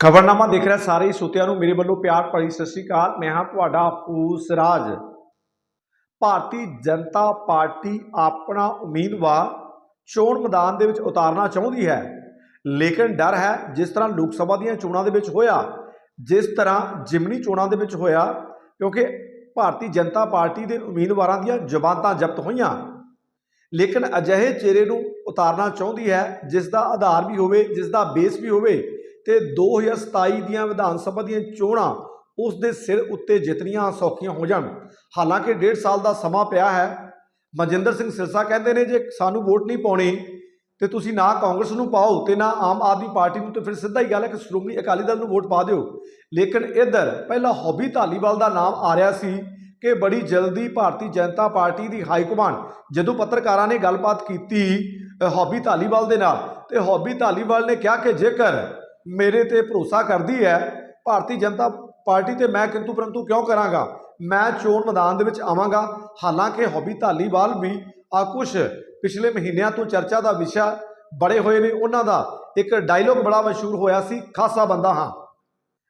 ਖਬਰਨਾਮਾ ਦੇਖ ਰਿਹਾ ਸਾਰੇ ਸੁਤਿਆਂ ਨੂੰ। ਮੇਰੇ ਵੱਲੋਂ ਪਿਆਰ ਭਰੀ ਸਤਿ ਸ੍ਰੀ ਅਕਾਲ। ਮੈਂ ਹਾਂ ਤੁਹਾਡਾ ਫੂਸਰਾਜ ਭਾਰਤੀ ਜਨਤਾ ਪਾਰਟੀ ਆਪਣਾ ਉਮੀਦਵਾਰ ਚੋਣ ਮੈਦਾਨ ਦੇ ਵਿੱਚ ਉਤਾਰਨਾ ਚਾਹੁੰਦੀ ਹੈ। ਲੇਕਿਨ ਡਰ ਹੈ, ਜਿਸ ਤਰ੍ਹਾਂ ਲੋਕ ਸਭਾ ਦੀਆਂ ਚੋਣਾਂ ਦੇ ਵਿੱਚ ਹੋਇਆ, ਜਿਸ ਤਰ੍ਹਾਂ ਜਿਮਨੀ ਚੋਣਾਂ ਦੇ ਵਿੱਚ ਹੋਇਆ, ਕਿਉਂਕਿ ਭਾਰਤੀ ਜਨਤਾ ਪਾਰਟੀ ਦੇ ਉਮੀਦਵਾਰਾਂ ਦੀਆਂ ਜ਼ਬਾਨਾਂ ਜ਼ਬਤ ਹੋਈਆਂ। ਲੇਕਿਨ ਅਜਿਹੇ ਚਿਹਰੇ ਨੂੰ ਉਤਾਰਨਾ ਚਾਹੁੰਦੀ ਹੈ, ਜਿਸ ਦਾ ਆਧਾਰ ਵੀ ਹੋਵੇ, ਜਿਸ ਦਾ ਬੇਸ ਵੀ ਹੋਵੇ ਤੇ 2027 ਦੀਆਂ ਵਿਧਾਨ ਸਭਾ ਦੀਆਂ ਚੋਣਾਂ ਉਸ ਦੇ ਸਿਰ ਉੱਤੇ ਜਿੱਤਣੀਆਂ ਸੌਖੀਆਂ ਹੋ ਜਾਣ। ਹਾਲਾਂਕਿ ਡੇਢ ਸਾਲ ਦਾ ਸਮਾਂ ਪਿਆ ਹੈ। ਮਨਜਿੰਦਰ ਸਿੰਘ ਸਿਰਸਾ ਕਹਿੰਦੇ ਨੇ ਜੇ ਸਾਨੂੰ ਵੋਟ ਨਹੀਂ ਪਾਉਣੀ ਤੇ ਤੁਸੀਂ ਨਾ ਕਾਂਗਰਸ ਨੂੰ ਪਾਓ ਤੇ ਨਾ ਆਮ ਆਦਮੀ ਪਾਰਟੀ ਨੂੰ ਤੇ ਫਿਰ ਸਿੱਧਾ ਹੀ ਗੱਲ ਹੈ ਕਿ ਸ਼੍ਰੋਮਣੀ ਅਕਾਲੀ ਦਲ ਨੂੰ ਵੋਟ ਪਾ ਦਿਓ। ਲੇਕਿਨ ਇੱਧਰ ਪਹਿਲਾਂ ਹੌਬੀ ਧਾਲੀਵਾਲ ਦਾ ਨਾਮ ਆ ਰਿਹਾ ਸੀ ਕਿ ਬੜੀ ਜਲਦੀ ਭਾਰਤੀ ਜਨਤਾ ਪਾਰਟੀ ਦੀ ਹਾਈ ਕਮਾਂਡ ਜਦੋਂ ਪੱਤਰਕਾਰਾਂ ਨੇ ਗੱਲਬਾਤ ਕੀਤੀ ਅ, ਹੌਬੀ ਧਾਲੀਵਾਲ ਦੇ ਨਾਲ ਤੇ ਹੌਬੀ ਧਾਲੀਵਾਲ ਨੇ ਕਿਹਾ ਕਿ ਜੇਕਰ ਮੇਰੇ ਤੇ ਭਰੋਸਾ ਕਰਦੀ ਹੈ ਭਾਰਤੀ ਜਨਤਾ ਪਾਰਟੀ ਤੇ ਮੈਂ ਕਿੰਤੂ ਪਰੰਤੂ ਕਿਉਂ ਕਰਾਂਗਾ? ਮੈਂ ਚੋਣ ਮੈਦਾਨ ਦੇ ਵਿੱਚ ਆਵਾਂਗਾ। ਹਾਲਾਂਕਿ ਹੌਬੀ ਧਾਲੀਵਾਲ ਵੀ ਆ ਕੁਛ ਪਿਛਲੇ ਮਹੀਨਿਆਂ ਤੋਂ ਚਰਚਾ ਦਾ ਵਿਸ਼ਾ ਬੜੇ ਹੋਏ ਨੇ ਉਹਨਾਂ ਦਾ ਇੱਕ ਡਾਇਲੋਗ ਬੜਾ ਮਸ਼ਹੂਰ ਹੋਇਆ ਸੀ ਖਾਸਾ ਬੰਦਾ ਹਾਂ।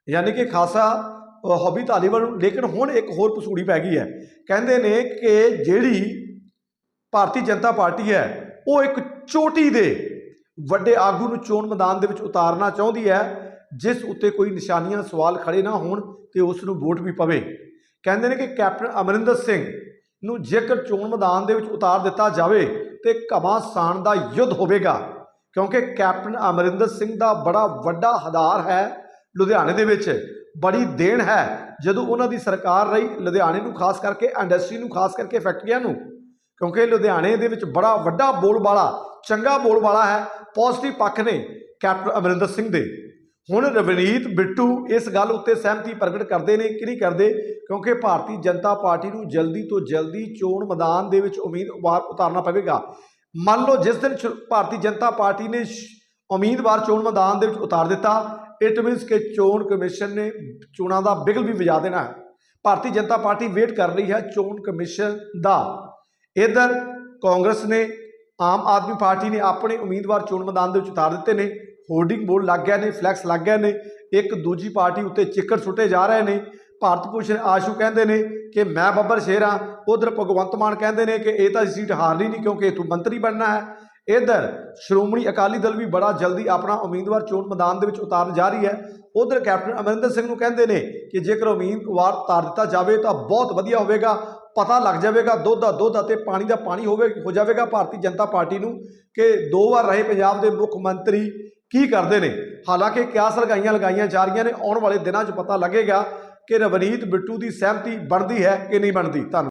ਯਾਨੀ ਕਿ ਖਾਸਾ ਅ, ਹੌਬੀ ਧਾਲੀਵਾਲ ਨੂੰ ਲੇਕਿਨ ਹੁਣ ਇੱਕ ਹੋਰ ਪਸੂੜੀ ਪੈ ਗਈ ਹੈ। ਕਹਿੰਦੇ ਨੇ ਕਿ ਜਿਹੜੀ ਭਾਰਤੀ ਜਨਤਾ ਪਾਰਟੀ ਹੈ ਉਹ ਇੱਕ ਚੋਟੀ ਦੇ ਵੱਡੇ ਆਗੂ ਨੂੰ ਚੋਣ ਮੈਦਾਨ ਦੇ ਵਿੱਚ ਉਤਾਰਨਾ ਚਾਹੁੰਦੀ ਹੈ, ਜਿਸ ਉੱਤੇ ਕੋਈ ਨਿਸ਼ਾਨੀਆਂ ਸਵਾਲ ਖੜੇ ਨਾ ਹੋਣ ਤੇ ਉਸ ਨੂੰ ਵੋਟ ਵੀ ਪਵੇ। ਕਹਿੰਦੇ ਨੇ ਕਿ ਕੈਪਟਨ ਅਮਰਿੰਦਰ ਸਿੰਘ ਨੂੰ ਜੇਕਰ ਚੋਣ ਮੈਦਾਨ ਦੇ ਵਿੱਚ ਉਤਾਰ ਦਿੱਤਾ ਜਾਵੇ ਤੇ ਘਮਾਸਾਨ ਦਾ ਯੁੱਧ ਹੋਵੇਗਾ, ਕਿਉਂਕਿ ਕੈਪਟਨ ਅਮਰਿੰਦਰ ਸਿੰਘ ਦਾ ਬੜਾ ਵੱਡਾ ਹਦਾਰ ਹੈ ਲੁਧਿਆਣੇ ਦੇ ਵਿੱਚ, ਬੜੀ ਦੇਣ ਹੈ ਜਦੋਂ ਉਹਨਾਂ ਦੀ ਸਰਕਾਰ ਰਹੀ ਲੁਧਿਆਣੇ ਨੂੰ, ਖਾਸ ਕਰਕੇ ਇੰਡਸਟਰੀ ਨੂੰ, ਖਾਸ ਕਰਕੇ ਫੈਕਟਰੀਆਂ ਨੂੰ, ਕਿਉਂਕਿ ਲੁਧਿਆਣੇ ਦੇ ਵਿੱਚ ਬੜਾ ਵੱਡਾ ਬੋਲਬਾਲਾ ਚੰਗਾ ਬੋਲ ਵਾਲਾ ਹੈ ਪੋਜ਼ਿਟਿਵ ਪੱਖ ਨੇ ਕੈਪਟਨ ਅਮਰਿੰਦਰ ਸਿੰਘ ਦੇ। ਹੁਣ ਰਵਨੀਤ, ਬਿੱਟੂ ਇਸ ਗੱਲ ਉੱਤੇ ਸਹਿਮਤੀ ਪ੍ਰਗਟ ਕਰਦੇ ਨੇ ਕਿ ਨਹੀਂ ਕਰਦੇ, ਕਿਉਂਕਿ ਭਾਰਤੀ ਜਨਤਾ ਪਾਰਟੀ ਨੂੰ ਜਲਦੀ ਤੋਂ ਜਲਦੀ ਚੋਣ ਮੈਦਾਨ ਦੇ ਵਿੱਚ ਉਮੀਦਵਾਰ ਉਤਾਰਨਾ ਪਵੇਗਾ। ਮੰਨ ਲਓ ਜਿਸ ਦਿਨ ਚ- ਭਾਰਤੀ ਜਨਤਾ ਪਾਰਟੀ ਨੇ ਸ਼- ਉਮੀਦਵਾਰ ਚੋਣ ਮੈਦਾਨ ਦੇ ਵਿੱਚ ਉਤਾਰ ਦਿੱਤਾ ਇਟ ਮੀਨਸ ਕਿ ਚੋਣ ਕਮਿਸ਼ਨ ਨੇ ਚੋਣਾਂ ਦਾ ਬਿਗਲ ਵੀ ਵਜਾ ਦੇਣਾ ਹੈ। ਭਾਰਤੀ ਜਨਤਾ ਪਾਰਟੀ ਵੇਟ ਕਰ ਰਹੀ ਹੈ ਚੋਣ ਕਮਿਸ਼ਨ ਦਾ। ਇਧਰ ਕਾਂਗਰਸ ਨੇ ਆਮ ਆਦਮੀ ਪਾਰਟੀ ਨੇ ਆਪਣੇ ਉਮੀਦਵਾਰ ਚੋਣ ਮੈਦਾਨ ਦੇ ਵਿੱਚ ਉਤਾਰ ਦਿੱਤੇ ਨੇ ਹੋਰਡਿੰਗ ਬੋਰਡ ਲੱਗ ਗਏ ਨੇ ਫਲੈਕਸ ਲੱਗ ਗਏ ਨੇ, ਇੱਕ ਦੂਜੀ ਪਾਰਟੀ ਉੱਤੇ ਚਿੱਕੜ ਸੁੱਟੇ ਜਾ ਰਹੇ ਨੇ, ਭਾਰਤ ਭੂਸ਼ਣ ਆਸ਼ੂ ਕਹਿੰਦੇ ਨੇ ਕਿ ਮੈਂ ਬੱਬਰ ਸ਼ੇਰ ਹਾਂ, ਉਧਰ ਭਗਵੰਤ ਮਾਨ ਕਹਿੰਦੇ ਨੇ ਕਿ ਇਹ ਤਾਂ ਸੀਟ ਹਾਰਨੀ ਨਹੀਂ ਕਿਉਂਕਿ ਇਥੋਂ ਮੰਤਰੀ ਬਣਨਾ ਹੈ। ਇਧਰ ਸ਼੍ਰੋਮਣੀ ਅਕਾਲੀ ਦਲ ਵੀ ਬੜਾ ਜਲਦੀ ਆਪਣਾ ਉਮੀਦਵਾਰ ਚੋਣ ਮੈਦਾਨ ਦੇ ਵਿੱਚ ਉਤਾਰਨ ਜਾ ਰਹੀ ਹੈ। ਉਧਰ ਕੈਪਟਨ ਅਮਰਿੰਦਰ ਸਿੰਘ ਨੂੰ ਕਹਿੰਦੇ ਨੇ ਕਿ ਜੇਕਰ ਉਮੀਦਵਾਰ ਉਤਾਰ ਦਿੱਤਾ ਜਾਵੇ ਤਾਂ ਬਹੁਤ ਵਧੀਆ ਹੋਵੇਗਾ। ਪਤਾ ਲੱਗ ਜਾਵੇਗਾ, ਦੁੱਧ ਦਾ ਦੁੱਧ ਅਤੇ ਪਾਣੀ ਦਾ ਪਾਣੀ ਹੋਵੇ, ਹੋ ਜਾਵੇਗਾ ਭਾਰਤੀ ਜਨਤਾ ਪਾਰਟੀ ਨੂੰ ਕਿ ਦੋ ਵਾਰ ਰਹੇ ਪੰਜਾਬ ਦੇ ਮੁੱਖ ਮੰਤਰੀ ਕੀ ਕਰਦੇ ਨੇ। ਹਾਲਾਂਕਿ ਕਿਆਸ ਲਗਾਈਆਂ ਲਗਾਈਆਂ ਜਾ ਰਹੀਆਂ ਨੇ, ਆਉਣ ਵਾਲੇ ਦਿਨਾਂ 'ਚ ਪਤਾ ਲੱਗੇਗਾ ਕਿ ਰਵਨੀਤ ਬਿੱਟੂ ਦੀ ਸਹਿਮਤੀ ਬਣਦੀ ਹੈ ਕਿ ਨਹੀਂ ਬਣਦੀ। ਧੰਨਵਾਦ।